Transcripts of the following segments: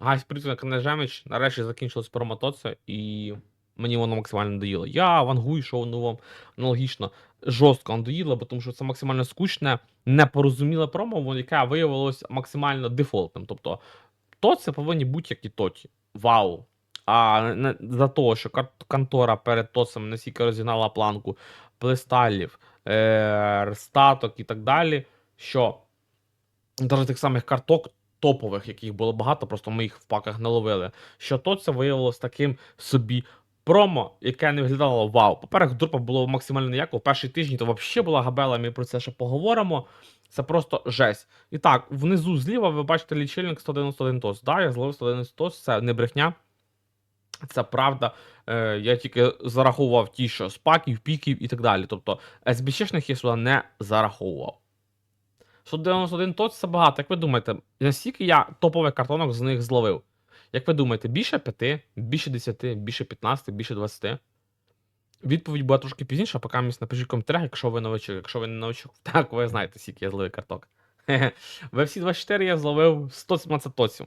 Гайс Притвін Книжемич нарешті закінчилось промотоце, і мені воно максимально надоїло. Я вангую, що воно вам аналогічно жорстко надоїло, бо тому що це максимально скучне, непорозуміле промо, яке виявилось максимально дефолтним. Тобто, то це повинні бути як і тоті. Вау. А за того, що контора перед тоцем настільки розігнала планку плестайлів, е- статок і так далі, що навіть тих самих карток топових, яких було багато, просто ми їх в паках не ловили. Що то це виявилось таким собі промо, яке не виглядало вау. По-перше, дропа було максимально ніяко. В перший тиждень то взагалі була габела, ми про це ще поговоримо. Це просто жесть. І так, внизу зліва ви бачите лічильник 191 тос. Да, я зловив 191 тос, це не брехня. Це правда. Е, я тільки зараховував ті, що з паків, піків і так далі. Тобто SBC-шних я сюди не зараховував. 191 тот це багато. Як ви думаєте, наскільки я топових картонок з них зловив? Як ви думаєте, більше 5, більше 10, більше 15, більше 20? Відповідь була трошки пізніше, а поки мені напишіть коментарях, якщо ви новичок. Якщо ви не новичок, так ви знаєте, скільки я зловив карток. В FC 24 я зловив 117 тоців.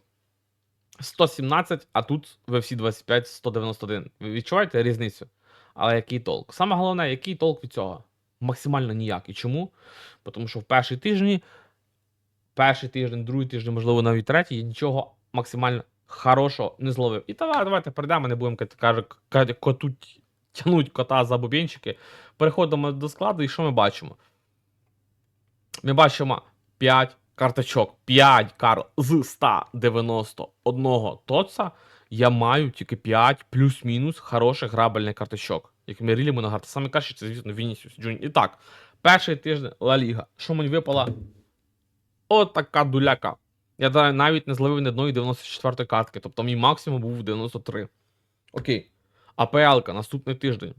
117, а тут в FC 25 191. Ви відчуваєте різницю? Але який толк? Саме головне, який толк від цього? Максимально ніякий. Чому? Тому що в перший тижні, перший тиждень, другий тиждень, можливо, навіть третій, я нічого максимально хорошого не зловив. І давай, давайте перейдемо, не будемо каже, коту тянуть кота за бубенчики. Переходимо до складу, і що ми бачимо? Ми бачимо 5 карточок, 5 карт з 191 тоца. Я маю тільки 5 плюс-мінус хороших грабельних карточок, які ми рілі монограти. Саме краще це, звісно, Вінісіус Джуні. І так, перший тиждень Ла Ліга. Що мені випала? От така дуляка. Я навіть не зловив ні одної 94 картки, тобто мій максимум був 93. Окей. АПЛ-ка, наступний тиждень.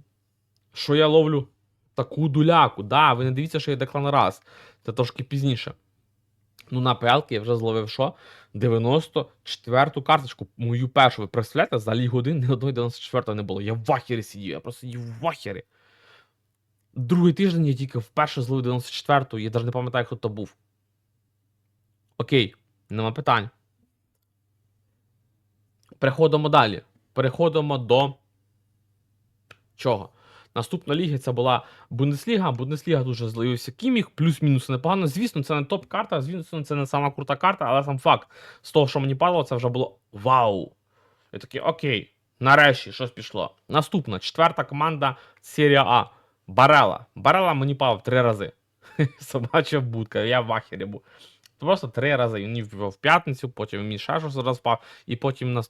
Що я ловлю? Таку дуляку. Да, ви не дивіться, що я деклан раз. Це трошки пізніше. Ну, на АПЛ я вже зловив що? 94-ту карточку, мою першу. Ви представляєте, за лігу 1 ні одної 94 не було. Я в вахері сидів, я просто сидів в вахері. Другий тиждень я тільки вперше зловив 94-ту, я навіть не пам'ятаю, хто то був. Окей, нема питань. Переходимо далі. Переходимо до чого? Наступна ліга це була Бундесліга. Бундесліга дуже зливився Кіміх, плюс-мінус непогано. Звісно, це не топ-карта, звісно, це не сама крута карта, але сам факт з того, що мені падало, це вже було вау. Я такий, окей, нарешті щось пішло. Наступна, четверта команда Серія А. Барела. Барела мені пав три рази. Собача будка, я в ахері був. Просто три рази. Він в п'ятницю, потім мені ще щось раз впав, і потім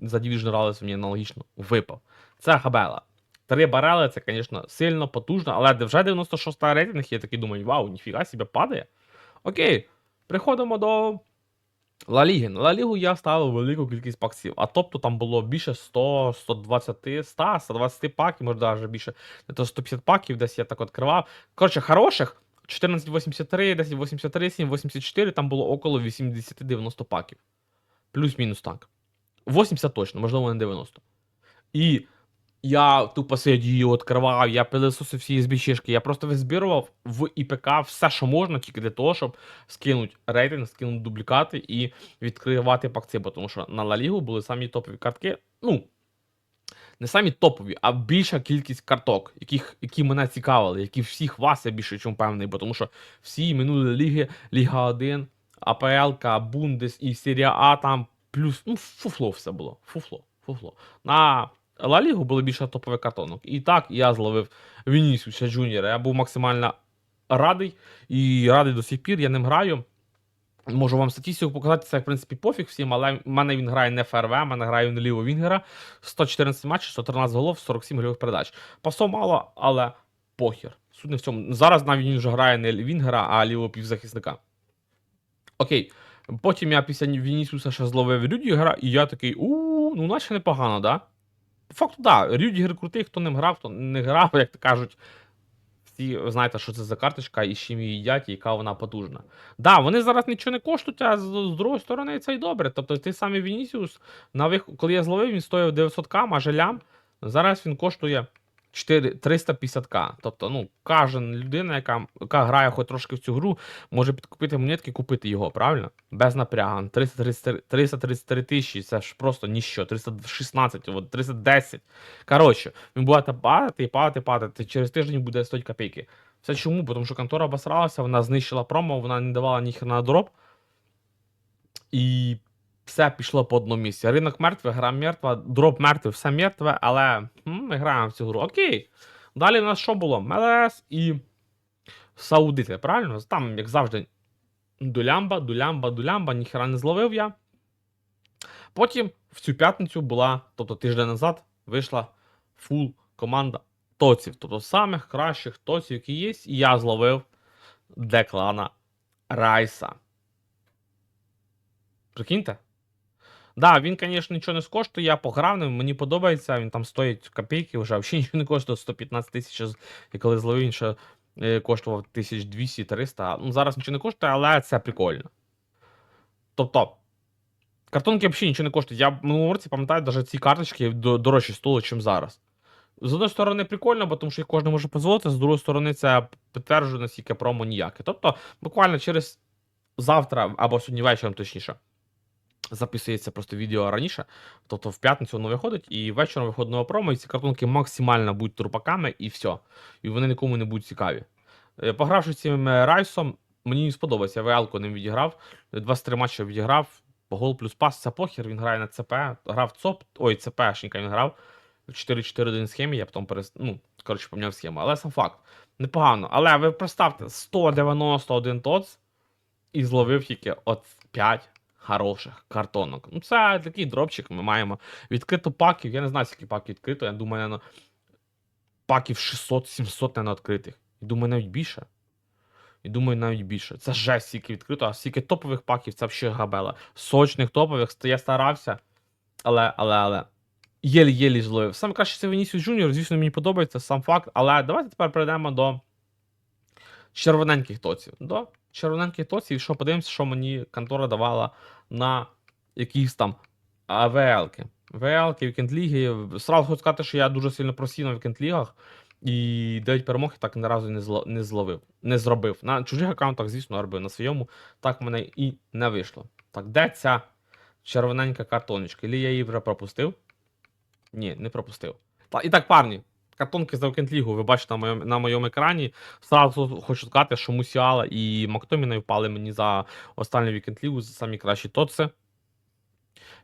за Division Rallies мені аналогічно випав. Це Габела. Три барели, це, звісно, сильно, потужно, але вже 96 рейтинг, я такий думаю, вау, ніфіга себе падає. Окей, приходимо до Ла Ліги. На Ла Лігу я ставив велику кількість паксів, а тобто там було більше 100, 120, 100, 120 паків, може навіть більше, то 150 паків, десь я так відкривав. Коротше, хороших 1483, 1083, 784, там було около 80-90 паків. Плюс-мінус так. 80 точно, можливо, не 90. І я тупо сидів, відкривав, я пилисосив всі збічишки. Я просто визбірував в ІПК все, що можна, тільки для того, щоб скинути рейтинг, скинути дублікати і відкривати пакці. Бо тому що на Ла Лігу були самі топові картки. Ну, не самі топові, а більша кількість карток, яких, які мене цікавили, які всіх вас я більше чим певний, бо тому що всі минулі ліги, Ліга 1, АПЛ, Бундес і Серія А там плюс, ну, фуфло все було. Фуфло, фуфло. На Ла Лігу було більше топових картонок. І так я зловив Вінісіуса Джуніора. Я був максимально радий і радий до сих пір. Я ним граю. Можу вам статистику показати, це в принципі пофіг всім, але в мене він грає не ФРВ, в мене грає він ліво Вінгера. 114 матчів, 113 голов, 47 гольових передач. Пасов мало, але похір. Суть не в цьому. Зараз навіть він вже грає не Вінгера, а лівого півзахисника. Окей. Потім я після Вінісіуса ще зловив Рюдігера, і я такий, у ну наче непогано, да? Факту, так, да, Рюдігер крутий, хто ним грав, хто не грав, як то кажуть. Всі знаєте, що це за карточка і з чим її їдять, і яка вона потужна. Да, вони зараз нічого не коштують, а з, з другої сторони це й добре. Тобто той самий Вінісіус, на коли я зловив, він стоїв 900к, майже лям. Зараз він коштує 4, 350к. Тобто, ну, кожен людина, яка, яка грає хоч трошки в цю гру, може підкупити монетки і купити його, правильно? Без напрягу. 333 333 тисячі, це ж просто ніщо. 316, от 310. Коротше, він буде падати і падати, падати. Через тиждень буде стоїть копійки. Все чому? Тому що контора обосралася, вона знищила промо, вона не давала ніхер на дроп. І все пішло по одному місці. Ринок мертвий, гра мертва, дроп мертвий, все мертве, але ми граємо в цю гру. Окей. Далі у нас що було? МЛС і Саудити, правильно? Там, як завжди, дулямба, дулямба, дулямба, ніхера не зловив я. Потім в цю п'ятницю була, тобто тиждень назад, вийшла фул команда тоців. Тобто самих кращих тоців, які є, і я зловив Деклана Райса. Прикиньте? Да, він, звісно, нічого не скоштує, я пограв мені подобається, він там стоїть копійки вже, взагалі нічого не коштує 115 тисяч, і коли зловив, він ще е, коштував 1200-300. Ну, зараз нічого не коштує, але це прикольно. Тобто, картонки взагалі нічого не коштують. Я в минулому році пам'ятаю, навіть ці карточки до- дорожчі стоили, ніж зараз. З одної сторони, прикольно, бо тому що їх кожен може дозволити, з другої сторони, це підтверджує, наскільки промо ніяке. Тобто, буквально через завтра або сьогодні вечором, точніше, записується просто відео раніше. Тобто в п'ятницю воно виходить, і вечором виходить нове промо, і ці картонки максимально будуть трупаками, і все. І вони нікому не будуть цікаві. Е, Погравши цим е, райсом, мені сподобається. Я ВЛ-ку ним відіграв. 23 матчі відіграв. Гол плюс пас, це похер, він грає на ЦП, грав ЦОП, ой, ЦПшника він грав. В 4-4-1 схемі, я потім перес... ну, коротше, поміняв схему. Але сам факт. Непогано. Але ви представте, 191 тоц і зловив тільки от 5 хороших картонок. Ну, це такий дропчик ми маємо. Відкрито паків. Я не знаю, скільки паків відкрито. Я думаю, наверно, паків 600-700 не відкритих. І думаю, навіть більше. І думаю, навіть більше. Це жесть, скільки відкрито, а скільки топових паків, це взагалі габела. Сочних топових, я старався. Але, але, але. Єлі-єлі зловив. Саме краще це Венісіус Джуніор, звісно, мені подобається сам факт. Але давайте тепер перейдемо до червоненьких тоців. До червоненьких тоців, що подивимося, що мені контора давала на якісь там АВЛки. ВЛки, вікенд-ліги. Сразу хочу сказати, що я дуже сильно просів на вікенд-лігах. І 9 перемог я так ні разу не, зло, не зловив, не зробив. На чужих аккаунтах, звісно, робив. На своєму так в мене і не вийшло. Так, де ця червоненька картоночка? Ілі я її вже пропустив? Ні, не пропустив. Та, і так, парні, картонки за League ви бачите на моєму, на моєму екрані. Сразу хочу сказати, що Мусіала і Мактоміна впали мені за останню League, за самі кращі тоци.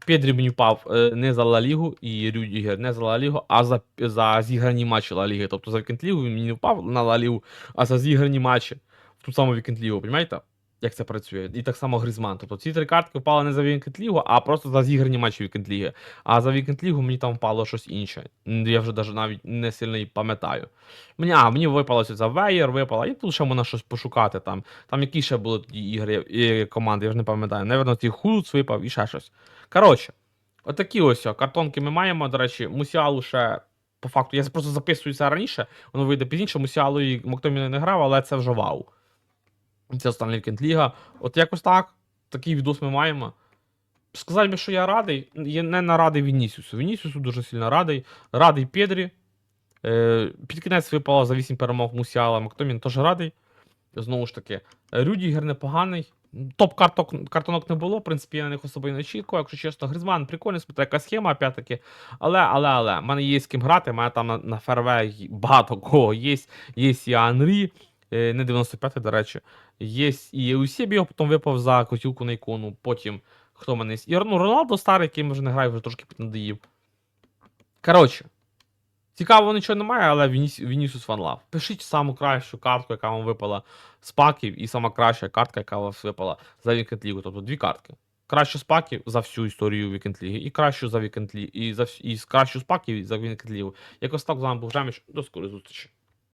Педрі мені впав е, не за Ла Лігу і Рюдігер не за Ла Лігу, а за, за зіграні матчі Ла Ліги. Тобто за League він мені не впав на Ла Лігу, а за зіграні матчі в ту саму League, розумієте? Як це працює? І так само Грізман. Тобто ці три картки впали не за League, а просто за зіграні матчі League. А за League мені там впало щось інше. Я вже даже навіть не сильно пам'ятаю. Мені, а, мені випало за Вейер, випало, і тут ще можна щось пошукати там. Там які ще були тоді ігри і команди, я вже не пам'ятаю. Наверно, ті Хулц випав і ще щось. Коротше, отакі ось картонки ми маємо. До речі, Мусіалу ще. По факту, я просто записую це раніше, воно вийде пізніше. Мусіалу і Моктоміна не грав, але це вже вау. Це остання Вікенд Ліга. От якось так. Такий відос ми маємо. Сказати би, що я радий. Я не на радий Вінісіусу. Вінісіусу дуже сильно радий. Радий Педрі. Е, під кінець випало за 8 перемог Мусіала. Мактомін теж радий. Знову ж таки, Рюдігер непоганий. Топ карток, картонок не було, в принципі, я на них особо і не очікував. Якщо чесно, Гризман прикольний, смотри, яка схема, опять-таки. Але, але, але, в мене є з ким грати, в мене там на, на ферве багато кого є. Є і Анрі, е, не 95-й, до речі. Є і Усібіо, потім випав за котілку на ікону. Потім хто мене є? І ну, Роналдо старий, який вже не грає, вже трошки піднадоїв. Коротше. Цікаво, нічого немає, але Вініс, Вінісіус Ван Лав. Пишіть саму кращу картку, яка вам випала з паків, і сама краща картка, яка вас випала за Вікенд Лігу. Тобто дві картки. Кращу з паків за всю історію Вікенд Ліги, і кращу за Вікенд Ліги, і, за, і кращу з паків за Вікенд Лігу. Якось так з вами був Жеміч. До скорої зустрічі.